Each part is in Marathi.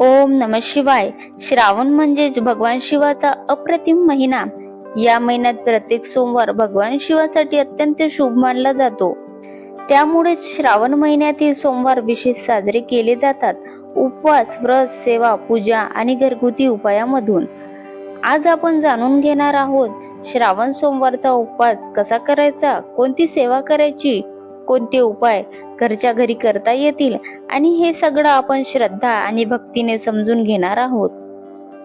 ओम नम शिवाय. श्रावण म्हणजेच भगवान शिवाचा अप्रतिम महिना. या महिन्यात प्रत्येक सोमवार भगवान शिवासाठी अत्यंत शुभ मानला जातो. त्यामुळेच श्रावण महिन्यातील सोमवार विशेष साजरे केले जातात. उपवास व्रत सेवा पूजा आणि घरगुती उपायामधून. आज आपण जाणून घेणार आहोत श्रावण सोमवारचा उपवास कसा करायचा कोणती सेवा करायची कोणते उपाय घरच्या घरी करता येतील? आणि हे सगळं आपण श्रद्धा आणि भक्तीने समजून घेणार आहोत.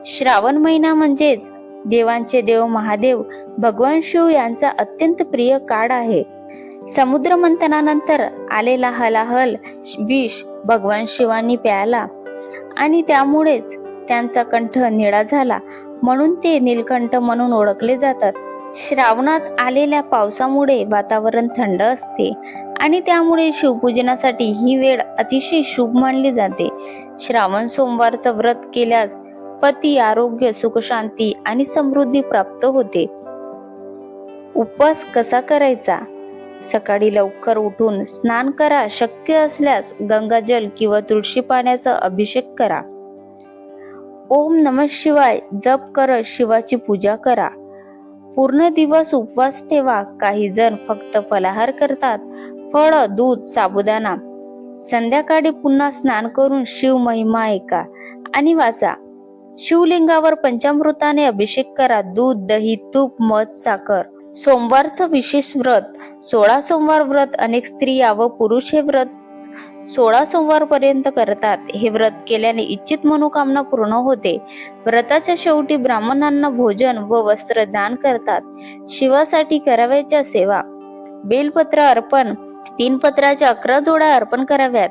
श्रावण महिना म्हणजेच देवांचे देव महादेव भगवान शिव यांचा अत्यंत प्रिय काळ आहे. समुद्र मंथनानंतर आलेला हलाहल विष भगवान शिवांनी प्याला आणि त्यामुळेच त्यांचा कंठ निळा झाला. म्हणून ते नीलकंठ म्हणून ओळखले जातात. श्रावणात आलेल्या पावसामुळे वातावरण थंड असते आणि त्यामुळे शिवपूजनासाठी ही वेळ अतिशय शुभ मानली जाते. श्रावण सोमवारचं व्रत केल्यास पती आरोग्य सुखशांती आणि समृद्धी प्राप्त होते. उपवास कसा करायचा? सकाळी लवकर उठून स्नान करा शक्य असल्यास गंगाजल किंवा तुळशी पाण्याचा अभिषेक करा. ओम नम शिवाय जप करत शिवाची पूजा करा. पूर्ण दिवस उपवास ठेवा. काही जण फक्त फलाहार करतात. फळ दूध साबुदाणा. संध्याकाळी पुन्हा स्नान करून शिव महिमा ऐका आणि वाचा. शिवलिंगावर पंचामृताने अभिषेक करा. दूध दही तूप मध साखर. सोमवारचं विशेष व्रत. सोळा सोमवार व्रत अनेक स्त्रिया व पुरुष हे व्रत सोळा सोमवार पर्यंत करतात. हे व्रत केल्याने इच्छित मनोकामना पूर्ण होते. व्रताच्या शेवटी ब्राह्मणांना भोजन व वस्त्र दान करतात. शिवासाठी करावयाच्या सेवा. बेलपत्र अर्पण तीन पत्राच्या अकरा जोड्या अर्पण कराव्यात.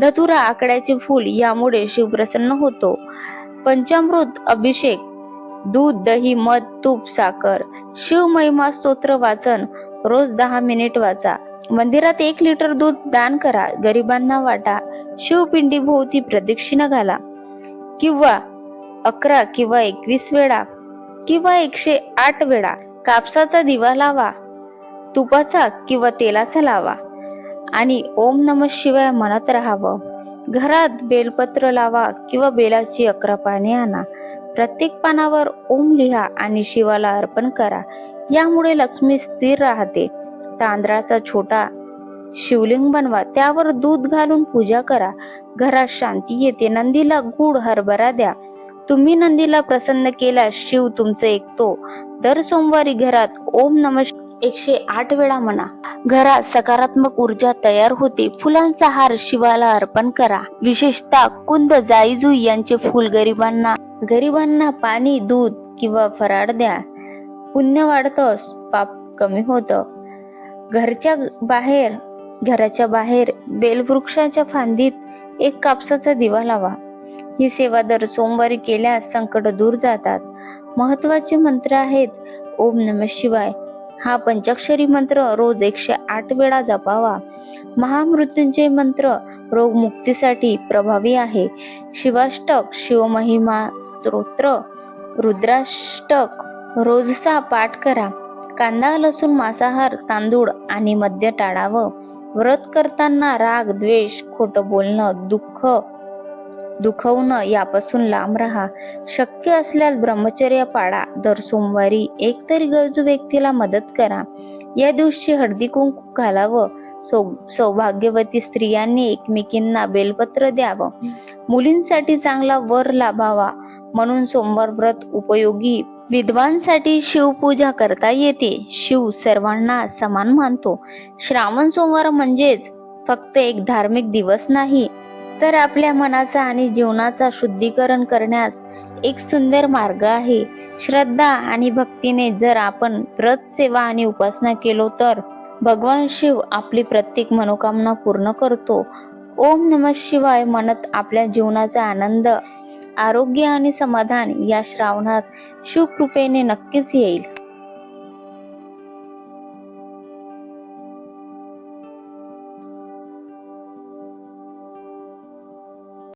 धतुरा आकड्याचे फूल यामुळे शिव प्रसन्न होतो. पंचामृत अभिषेक दूध दही मध तूप साखर शिव महिमा स्तोत्र वाचन रोज दहा मिनिट वाचा. मंदिरात एक लिटर दूध दान करा गरिबांना वाटा. शिवपिंडी भोवती प्रदक्षिणा घाला. किंवा अकरा किंवा एकवीस वेळा किंवा एकशे आठ वेळा कापसाचा दिवा लावा तुपाचा किंवा तेलाचा लावा आणि ओम नम शिवाय म्हणत राहावं. घरात बेलपत्र लावा किंवा बेलाची अकरा पाने आणा. प्रत्येक पानावर ओम लिहा आणि शिवाला अर्पण करा. यामुळे लक्ष्मी स्थिर राहते. तांदळाचा छोटा शिवलिंग बनवा. त्यावर दूध घालून पूजा करा. घरात शांती येते. नंदीला गुड हरभरा द्या. तुम्ही नंदीला प्रसन्न केल्यास शिव तुमचं ऐकतो. दर सोमवारी घरात ओम नम एकशे आठ वेळा म्हणा. घरात सकारात्मक ऊर्जा तयार होते. फुलांचा हार शिवाला अर्पण करा. विशेषतः कुंद जाईजू यांचे फुल गरिबांना गरिबांना पाणी दूध किंवा फराळ द्या. पुण्य वाढतं पाप कमी होतं. घरच्या बाहेर घराच्या बाहेर बेलवृक्षाच्या फांदीत एक कापसाचा दिवा लावा. ही सेवा दर सोमवारी केल्यास संकट दूर जातात. महत्त्वाचे मंत्र आहेत ओम नम शिवाय. हा पंचाक्षरी मंत्र रोज एकशे आठ वेळा जपावा. महामृत्युंजय मंत्र रोग मुक्तीसाठी प्रभावी आहे. शिवाष्टक शिवमहिमा स्तोत्र रुद्राष्टक रोजचा पाठ करा. कांदा लसूण मांसाहार तांदूळ आणि मद्य टाळावं. व्रत करताना राग द्वेष खोटं बोलणं दुःख दुखवणं यापासून लांब राहा. शक्य असल्यास ब्रह्मचर्य पाळा. दर सोमवारी एकतरी गरजू व्यक्तीला मदत करा. या दिवशी हळदी कुंकू घालावं. सौ सौभाग्यवती स्त्रियांनी एकमेकींना बेलपत्र द्यावं. मुलींसाठी चांगला वर लाभावा. म्हणून सोमवार व्रत उपयोगी विद्वांसाठी शिवपूजा करता येते. शिव सर्वांना समान मानतो. श्रावण सोमवार म्हणजेच फक्त एक धार्मिक दिवस नाही तर आपल्या मनाचा आणि जीवनाचा शुद्धीकरण करण्यास एक सुंदर मार्ग आहे. श्रद्धा आणि भक्तीने जर आपण व्रत सेवा आणि उपासना केलो तर भगवान शिव आपली प्रत्येक मनोकामना पूर्ण करतो. ओम नम शिवाय म्हणत आपल्या जीवनाचा आनंद आरोग्य आणि समाधान या श्रावणात शिवकृपेने नक्कीच येईल.